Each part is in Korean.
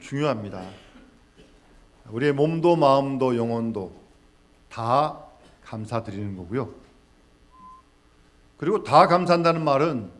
중요합니다. 우리의 몸도 마음도 영혼도 다 감사드리는 거고요. 그리고 다 감사한다는 말은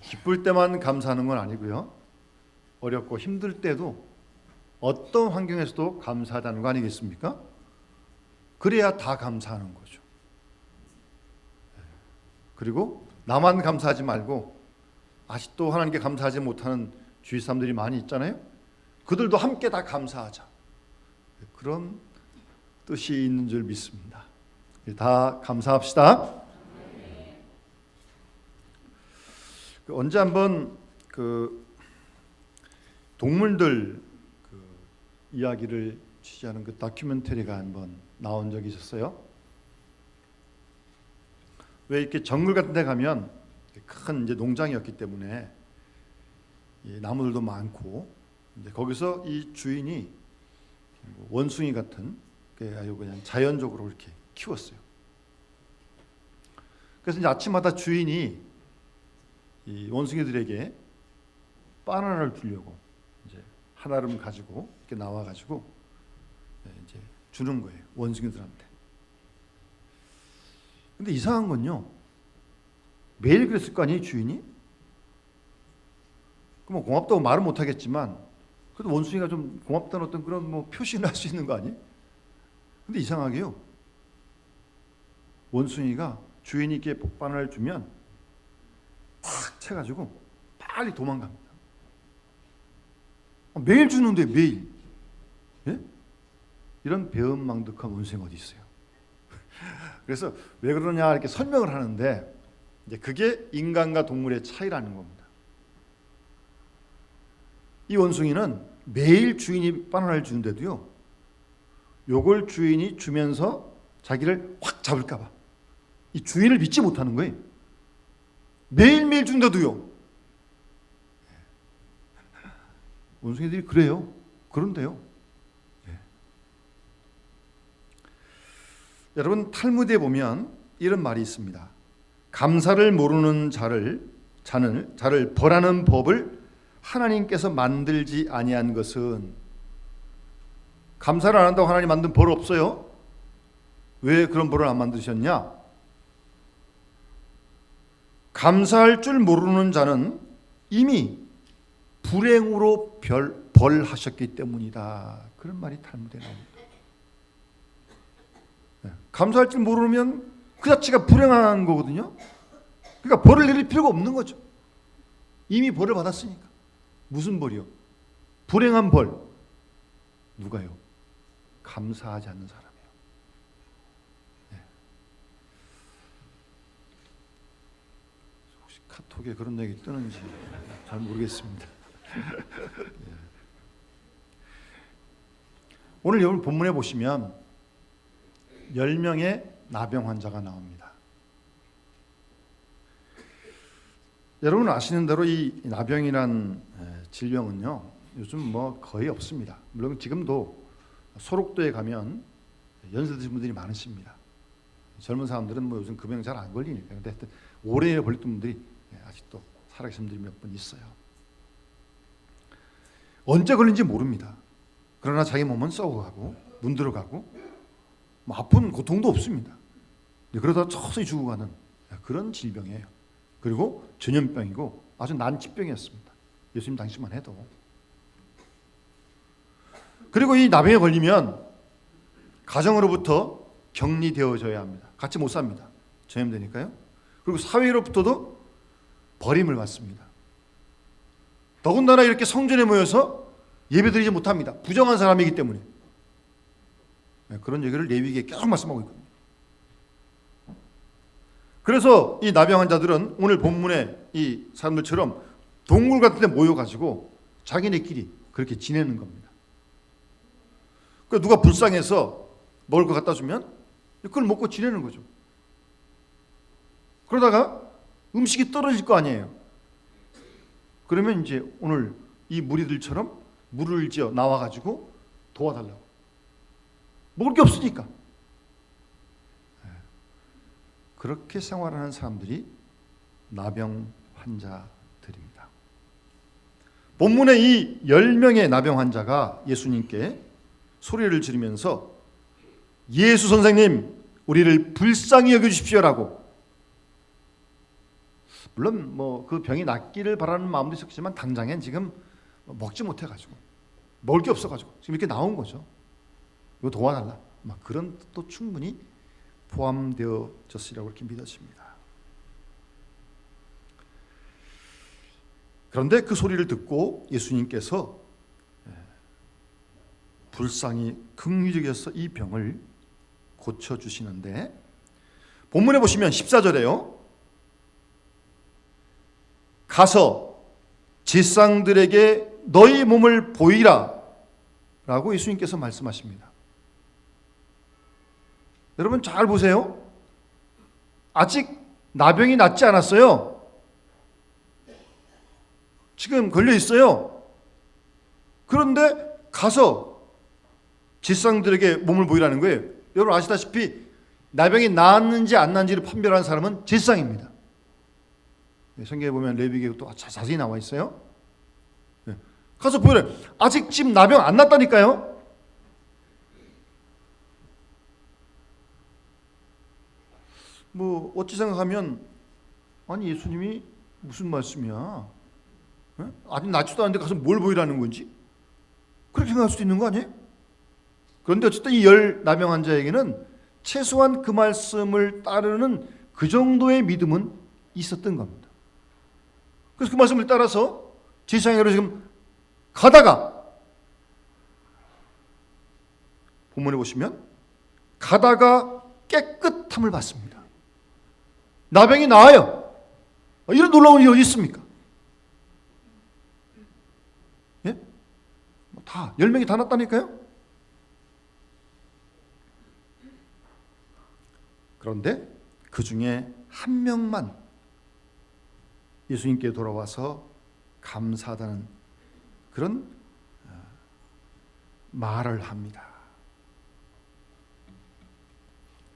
기쁠 때만 감사하는 건 아니고요. 어렵고 힘들 때도 어떤 환경에서도 감사하다는 거 아니겠습니까? 그래야 다 감사하는 거죠. 그리고 나만 감사하지 말고 아직도 하나님께 감사하지 못하는 주위 사람들이 많이 있잖아요. 그들도 함께 다 감사하자. 그런 뜻이 있는 줄 믿습니다. 다 감사합시다. 그 언제 한번 그 동물들 그 이야기를 취재하는 그 다큐멘터리가 한번 나온 적이 있었어요. 왜 이렇게 정글 같은 데 가면 큰 이제 농장이었기 때문에 이 나무들도 많고 이제 거기서 이 주인이 원숭이 같은 게 아주 그냥 자연적으로 이렇게 키웠어요. 그래서 이제 아침마다 주인이 이 원숭이들에게 바나나를 주려고 이제 하나를 가지고 이렇게 나와 가지고 이제 주는 거예요 원숭이들한테. 근데 이상한 건요 매일 그랬을 거 아니에요 주인이? 그럼 고맙다고 말은 못하겠지만 그래도 원숭이가 좀 고맙다는 어떤 그런 뭐 표시를 할 수 있는 거 아니에요? 근데 이상하게요. 원숭이가 주인에게 복반을 주면 탁 채가지고 빨리 도망갑니다. 아, 매일 주는데 매일. 예? 이런 배은망덕한 원숭이 어디 있어요? 그래서 왜 그러냐 이렇게 설명을 하는데 이제 그게 인간과 동물의 차이라는 겁니다. 이 원숭이는 매일 주인이 바나나를 주는데도요. 요걸 주인이 주면서 자기를 확 잡을까 봐. 이 주인을 믿지 못하는 거예요. 매일매일 준다도요. 원숭이들이 그래요. 그런데요. 예. 여러분 탈무드에 보면 이런 말이 있습니다. 감사를 모르는 자를 자는 자를 벌하는 법을 하나님께서 만들지 아니한 것은 감사를 안 한다고 하나님 만든 벌 없어요. 왜 그런 벌을 안 만드셨냐? 감사할 줄 모르는 자는 이미 불행으로 별, 벌하셨기 때문이다. 그런 말이 탈무드에 나옵니다. 네. 감사할 줄 모르면 그 자체가 불행한 거거든요. 그러니까 벌을 내릴 필요가 없는 거죠. 이미 벌을 받았으니까. 무슨 벌이요? 불행한 벌. 누가요? 감사하지 않는 사람이에요. 네. 혹시 카톡에 그런 얘기 뜨는지 잘 모르겠습니다. 네. 오늘 여러분 본문에 보시면 10명의 나병 환자가 나옵니다. 여러분 아시는 대로 이 나병이란 질병은요 요즘 뭐 거의 없습니다. 물론 지금도 소록도에 가면 연세 드신 분들이 많으십니다. 젊은 사람들은 뭐 요즘 그병잘안 걸리니까 근데 하여튼 오래 걸렸던 분들이 아직도 살아계신 분들이 몇 분 있어요. 언제 걸린지 모릅니다. 그러나 자기 몸은 썩어가고 문들어가고 뭐 아픈 고통도 없습니다. 그러다 서서히 죽어가는 그런 질병이에요. 그리고 전염병이고 아주 난치병이었습니다. 예수님 당시만 해도. 그리고 이 나병에 걸리면 가정으로부터 격리되어져야 합니다. 같이 못 삽니다. 전염되니까요. 그리고 사회로부터도 버림을 받습니다. 더군다나 이렇게 성전에 모여서 예배드리지 못합니다. 부정한 사람이기 때문에. 네, 그런 얘기를 레위기에 계속 말씀하고 있거든요. 그래서 이 나병 환자들은 오늘 본문의 이 사람들처럼 동물 같은 데 모여가지고 자기네끼리 그렇게 지내는 겁니다. 그 누가 불쌍해서 먹을 거 갖다 주면 그걸 먹고 지내는 거죠. 그러다가 음식이 떨어질 거 아니에요. 그러면 이제 오늘 이 무리들처럼 물을 지어 나와가지고 도와달라고. 먹을 게 없으니까. 그렇게 생활하는 사람들이 나병 환자들입니다. 본문의 이 10명의 나병 환자가 예수님께 소리를 지르면서 예수 선생님 우리를 불쌍히 여겨 주십시오라고 물론 뭐 그 병이 낫기를 바라는 마음도 있었지만 당장엔 지금 먹지 못해 가지고 먹을 게 없어 가지고 지금 이렇게 나온 거죠. 이거 도와달라. 막 그런 뜻도 충분히 포함되어졌으리라고 이렇게 믿어집니다. 그런데 그 소리를 듣고 예수님께서 예, 불쌍히 긍휼적이어서 이 병을 고쳐 주시는데 본문에 보시면 14절에요. 가서 제상들에게 너희 몸을 보이라 라고 예수님께서 말씀하십니다. 여러분 잘 보세요. 아직 나병이 낫지 않았어요. 지금 걸려 있어요. 그런데 가서 제상들에게 몸을 보이라는 거예요. 여러분 아시다시피 나병이 나았는지 안 나은지를 판별하는 사람은 제상입니다. 네, 성경에 보면 레위기에 또 자- 자세히 나와 있어요. 네. 가서 보여요. 아직 지금 나병 안 났다니까요. 뭐 어찌 생각하면 아니 예수님이 무슨 말씀이야? 예? 아직 낫지도 않은데 가서 뭘 보이라는 건지 그렇게 생각할 수도 있는 거 아니에요? 그런데 어쨌든 이열 나병 환자에게는 최소한 그 말씀을 따르는 그 정도의 믿음은 있었던 겁니다. 그래서 그 말씀을 따라서 지상으로 지금 가다가 본문에 보시면 가다가 깨끗함을 받습니다. 나병이 나아요. 어, 이런 놀라운 일이 어디 있습니까? 예? 뭐 다 10명이 다 났다니까요? 그런데 그 중에 한 명만 예수님께 돌아와서 감사하다는 그런 어, 말을 합니다.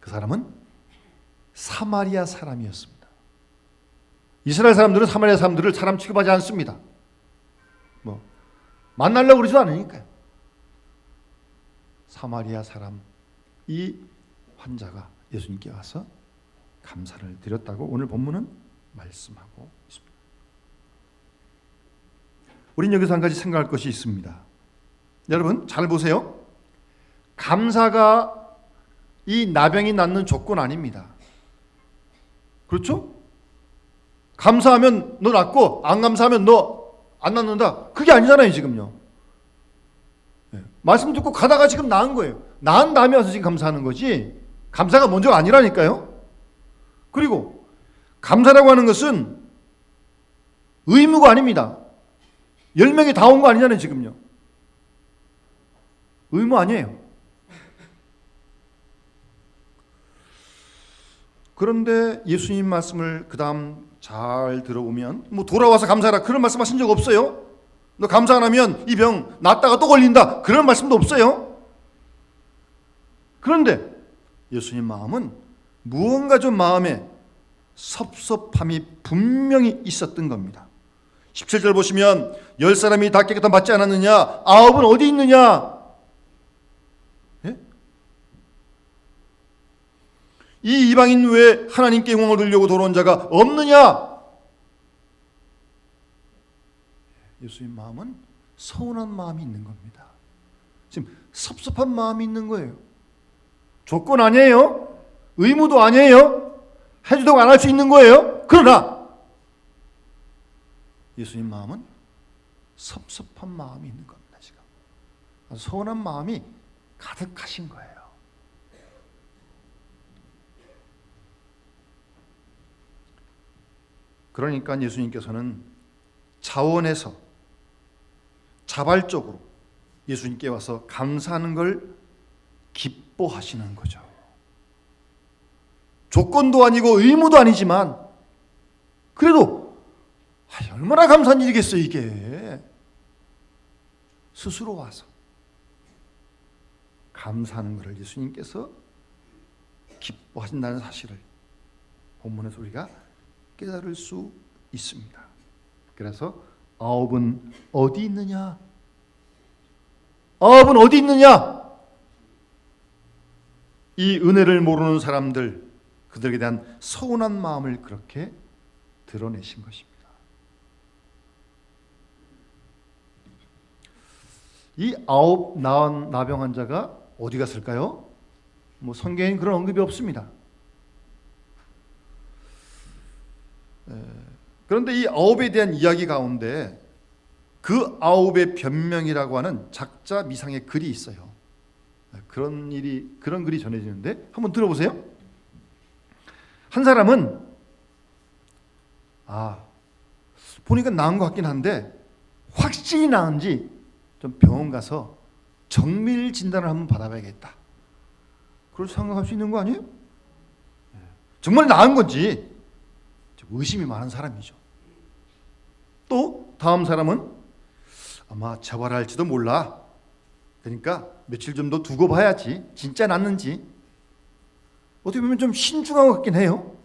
그 사람은 사마리아 사람이었습니다. 이스라엘 사람들은 사마리아 사람들을 사람 취급하지 않습니다. 뭐 만나려고 그러지도 않으니까요. 사마리아 사람 이 환자가 예수님께 와서 감사를 드렸다고 오늘 본문은 말씀하고 있습니다. 우린 여기서 한 가지 생각할 것이 있습니다. 여러분 잘 보세요. 감사가 이 나병이 낫는 조건 아닙니다. 그렇죠? 감사하면 너 낫고 안 감사하면 너 안 낫는다. 그게 아니잖아요 지금요. 예. 말씀 듣고 가다가 지금 나은 거예요. 나은 다음에 와서 지금 감사하는 거지. 감사가 먼저가 아니라니까요. 그리고 감사라고 하는 것은 의무가 아닙니다. 열 명이 다 온 거 아니잖아요 지금요. 의무 아니에요. 그런데 예수님 말씀을 그 다음 잘 들어보면 뭐 돌아와서 감사하라 그런 말씀하신 적 없어요. 너 감사 안 하면 이 병 낫다가 또 걸린다 그런 말씀도 없어요. 그런데 예수님 마음은 무언가 좀 마음에 섭섭함이 분명히 있었던 겁니다. 17절 보시면 열 사람이 다 깨끗한 받지 않았느냐 아홉은 어디 있느냐 이 이방인 외에 하나님께 영광을 돌려고 돌아온 자가 없느냐 예수님 마음은 서운한 마음이 있는 겁니다. 지금 섭섭한 마음이 있는 거예요. 조건 아니에요. 의무도 아니에요. 해주다고 안할 수 있는 거예요. 그러나 예수님 마음은 섭섭한 마음이 있는 겁니다. 지금 서운한 마음이 가득하신 거예요. 그러니까 예수님께서는 자원에서 자발적으로 예수님께 와서 감사하는 걸 기뻐하시는 거죠. 조건도 아니고 의무도 아니지만 그래도 아, 얼마나 감사한 일이겠어요 이게 스스로 와서 감사하는 것을 예수님께서 기뻐하신다는 사실을 본문에서 우리가 깨달을 수 있습니다. 그래서 아홉은 어디 있느냐? 아홉은 어디 있느냐? 이 은혜를 모르는 사람들 그들에게 대한 서운한 마음을 그렇게 드러내신 것입니다. 이 아홉 나은 나병 환자가 어디 갔을까요? 뭐 성경엔 그런 언급이 없습니다. 그런데 이 아홉에 대한 이야기 가운데 그 아홉의 변명이라고 하는 작자 미상의 글이 있어요. 그런 일이 그런 글이 전해지는데 한번 들어보세요. 한 사람은 아 보니까 나은 것 같긴 한데 확실히 나은지 좀 병원 가서 정밀 진단을 한번 받아봐야겠다. 그럴 생각할 수 있는 거 아니에요? 정말 나은 건지 의심이 많은 사람이죠. 또 다음 사람은 아마 재활할지도 몰라. 그러니까 며칠 좀 더 두고 봐야지. 진짜 낫는지. 어떻게 보면 좀 신중한 것 같긴 해요.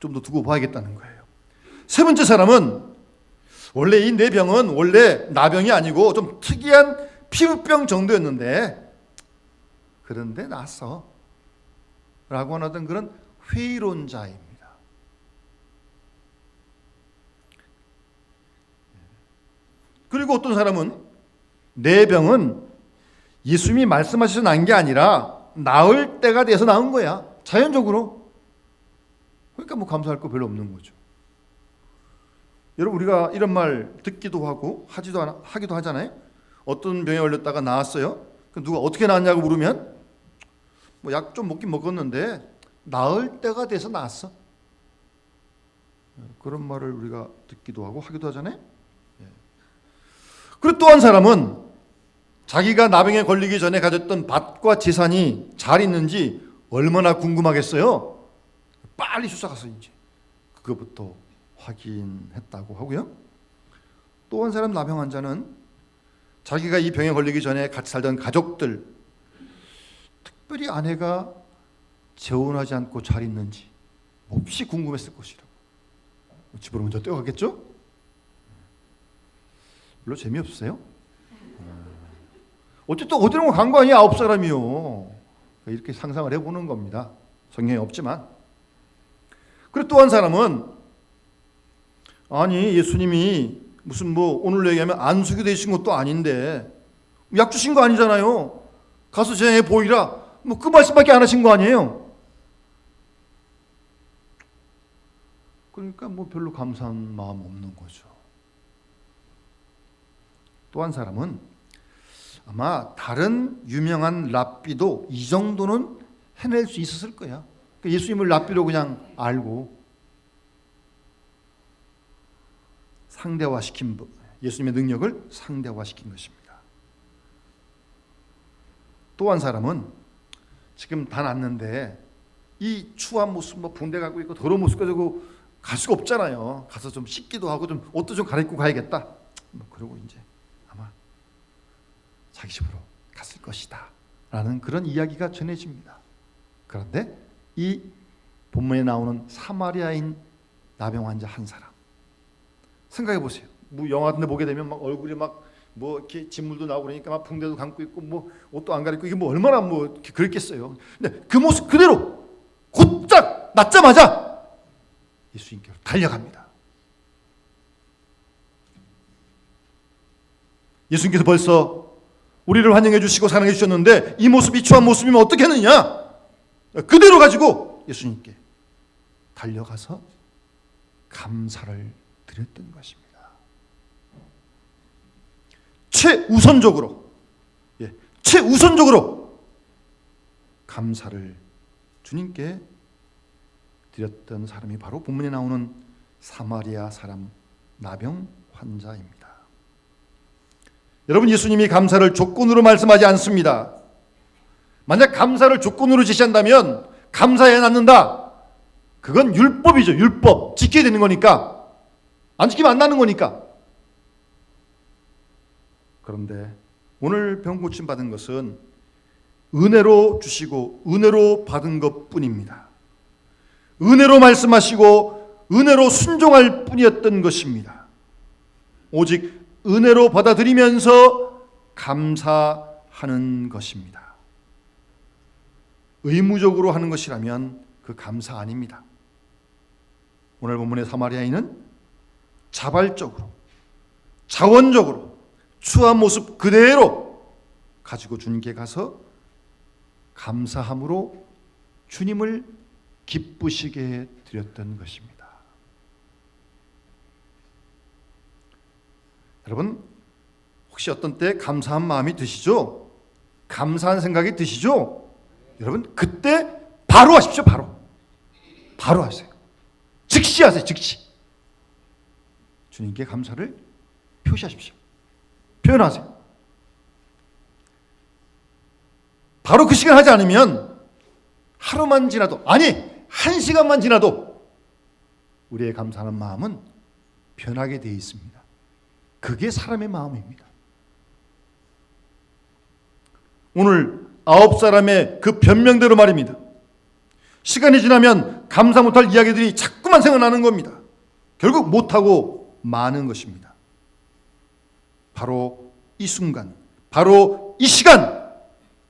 좀 더 두고 봐야겠다는 거예요. 세 번째 사람은 원래 이내 병은 원래 나병이 아니고 좀 특이한 피부병 정도였는데 그런데 낫어. 라고 어떤 그런 회의론자입니다. 그리고 어떤 사람은 내 병은 예수님이 말씀하셔서 난 게 아니라 나을 때가 돼서 나은 거야. 자연적으로. 그러니까 뭐 감사할 거 별로 없는 거죠. 여러분 우리가 이런 말 듣기도 하고 하지도 않, 하기도 하잖아요. 어떤 병에 걸렸다가 나았어요. 그 누가 어떻게 나았냐고 물으면 뭐 약 좀 먹긴 먹었는데 나을 때가 돼서 나았어. 그런 말을 우리가 듣기도 하고 하기도 하잖아요. 예. 그리고 또 한 사람은 자기가 나병에 걸리기 전에 가졌던 밭과 재산이 잘 있는지 얼마나 궁금하겠어요. 빨리 수사 가서 이제 그것부터 확인했다고 하고요. 또 한 사람 나병 환자는 자기가 이 병에 걸리기 전에 같이 살던 가족들, 특별히 아내가 재혼하지 않고 잘 있는지 몹시 궁금했을 것이라고. 집으로 먼저 뛰어가겠죠? 별로 재미없어요? 어쨌든 어디로 간거 아니야 아홉 사람이요. 이렇게 상상을 해보는 겁니다. 성경에 없지만. 그리고 또 한 사람은 아니 예수님이 무슨 뭐 오늘로 얘기하면 안수기 되신 것도 아닌데 약 주신 거 아니잖아요. 가서 제 보이라 뭐 그 말씀밖에 안 하신 거 아니에요. 그러니까 뭐 별로 감사한 마음 없는 거죠. 또 한 사람은 아마 다른 유명한 랍비도 이 정도는 해낼 수 있었을 거야. 그러니까 예수님을 랍비로 그냥 알고 상대화시킨 부- 예수님의 능력을 상대화시킨 것입니다. 또 한 사람은 지금 다 났는데 이 추한 모습, 뭐 붕대 갖고 있고 더러운 모습 가지고 갈 수가 없잖아요. 가서 좀 씻기도 하고 좀 옷도 좀 갈아입고 가야겠다. 뭐 그러고 이제 자기 집으로 갔을 것이다 라는 그런 이야기가 전해집니다. 그런데 이 본문에 나오는 사마리아인 나병 환자 한 사람 생각해 보세요. 뭐 영화 같은 데 보게 되면 막 얼굴이 막 뭐 이렇게 진물도 나오고 그러니까 막 붕대도 감고 있고 뭐 옷도 안 가리고 이게 뭐 얼마나 뭐 그랬겠어요. 근데 그 모습 그대로 곧장 낫자마자 예수님께로 달려갑니다. 예수님께서 벌써 우리를 환영해 주시고 사랑해 주셨는데 이 모습이 추한 모습이면 어떻게 하느냐? 그대로 가지고 예수님께 달려가서 감사를 드렸던 것입니다. 최우선적으로 예, 최우선적으로 감사를 주님께 드렸던 사람이 바로 본문에 나오는 사마리아 사람 나병 환자입니다. 여러분 예수님이 감사를 조건으로 말씀하지 않습니다. 만약 감사를 조건으로 제시한다면 감사해야 낫는다. 그건 율법이죠. 율법. 지켜야 되는 거니까. 안 지키면 안 나는 거니까. 그런데 오늘 병 고침 받은 것은 은혜로 주시고 은혜로 받은 것뿐입니다. 은혜로 말씀하시고 은혜로 순종할 뿐이었던 것입니다. 오직 은혜로 받아들이면서 감사하는 것입니다. 의무적으로 하는 것이라면 그 감사 아닙니다. 오늘 본문의 사마리아인은 자발적으로 자원적으로 추한 모습 그대로 가지고 주님께 가서 감사함으로 주님을 기쁘시게 드렸던 것입니다. 여러분 혹시 어떤 때 감사한 마음이 드시죠? 감사한 생각이 드시죠? 여러분 그때 바로 하십시오. 바로 바로 하세요. 즉시 하세요. 즉시 주님께 감사를 표시하십시오. 표현하세요. 바로 그 시간 하지 않으면 하루만 지나도 아니 한 시간만 지나도 우리의 감사하는 마음은 변하게 되어 있습니다. 그게 사람의 마음입니다. 오늘 아홉 사람의 그 변명대로 말입니다. 시간이 지나면 감사 못할 이야기들이 자꾸만 생각나는 겁니다. 결국 못하고 마는 것입니다. 바로 이 순간, 바로 이 시간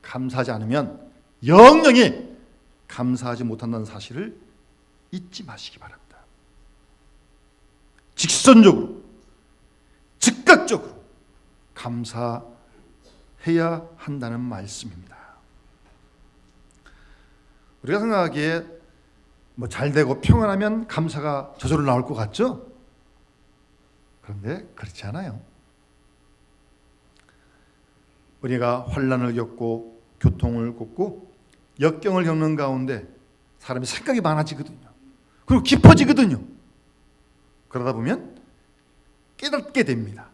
감사하지 않으면 영영이 감사하지 못한다는 사실을 잊지 마시기 바랍니다. 직선적으로, 즉각적으로 감사해야 한다는 말씀입니다. 우리가 생각하기에 뭐 잘 되고 평안하면 감사가 저절로 나올 것 같죠? 그런데 그렇지 않아요. 우리가 환란을 겪고 교통을 겪고 역경을 겪는 가운데 사람이 생각이 많아지거든요. 그리고 깊어지거든요. 그러다 보면 깨닫게 됩니다.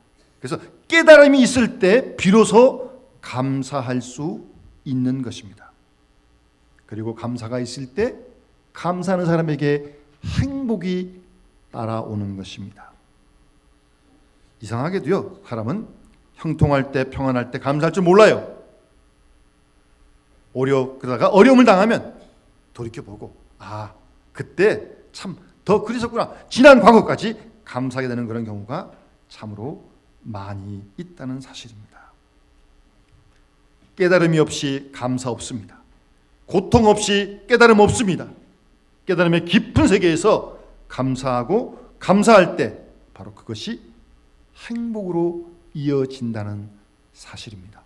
그래서 깨달음이 있을 때 비로소 감사할 수 있는 것입니다. 그리고 감사가 있을 때 감사하는 사람에게 행복이 따라오는 것입니다. 이상하게도요, 사람은 형통할 때, 평안할 때 감사할 줄 몰라요. 어려 그러다가 어려움을 당하면 돌이켜 보고 아 그때 참 더 그랬었구나 지난 과거까지 감사하게 되는 그런 경우가 참으로 많이 있다는 사실입니다. 깨달음이 없이 감사 없습니다. 고통 없이 깨달음 없습니다. 깨달음의 깊은 세계에서 감사하고 감사할 때 바로 그것이 행복으로 이어진다는 사실입니다.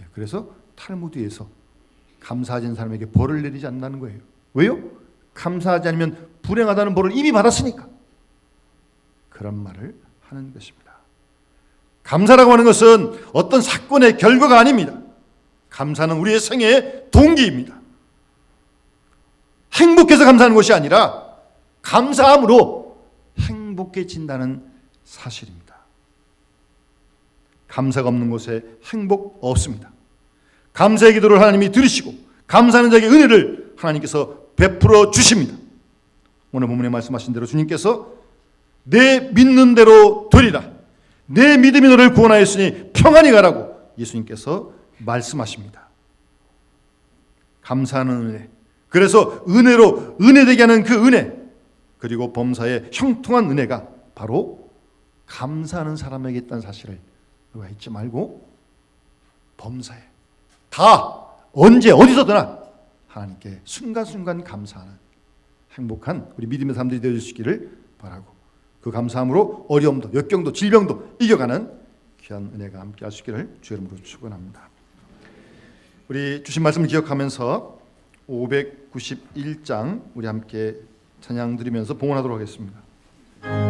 예, 그래서 탈무드에서 감사하지 않는 사람에게 벌을 내리지 않는다는 거예요. 왜요? 감사하지 않으면 불행하다는 벌을 이미 받았으니까. 그런 말을 하는 것입니다. 감사라고 하는 것은 어떤 사건의 결과가 아닙니다. 감사는 우리의 생애의 동기입니다. 행복해서 감사하는 것이 아니라 감사함으로 행복해진다는 사실입니다. 감사가 없는 곳에 행복 없습니다. 감사의 기도를 하나님이 들으시고 감사하는 자에게 은혜를 하나님께서 베풀어 주십니다. 오늘 본문에 말씀하신 대로 주님께서 내 믿는 대로 되리라. 내 믿음이 너를 구원하였으니 평안히 가라고 예수님께서 말씀하십니다. 감사하는 은혜. 그래서 은혜로 은혜되게 하는 그 은혜 그리고 범사의 형통한 은혜가 바로 감사하는 사람에게 있다는 사실을 우리가 잊지 말고 범사에 다 언제 어디서든 하나님께 순간순간 감사하는 행복한 우리 믿음의 사람들이 되어 주시기를 바라고 그 감사함으로 어려움도 역경도 질병도 이겨가는 귀한 은혜가 함께 할 수 있기를 주 이름으로 축원합니다. 우리 주신 말씀을 기억하면서 591장 우리 함께 찬양 드리면서 봉헌하도록 하겠습니다.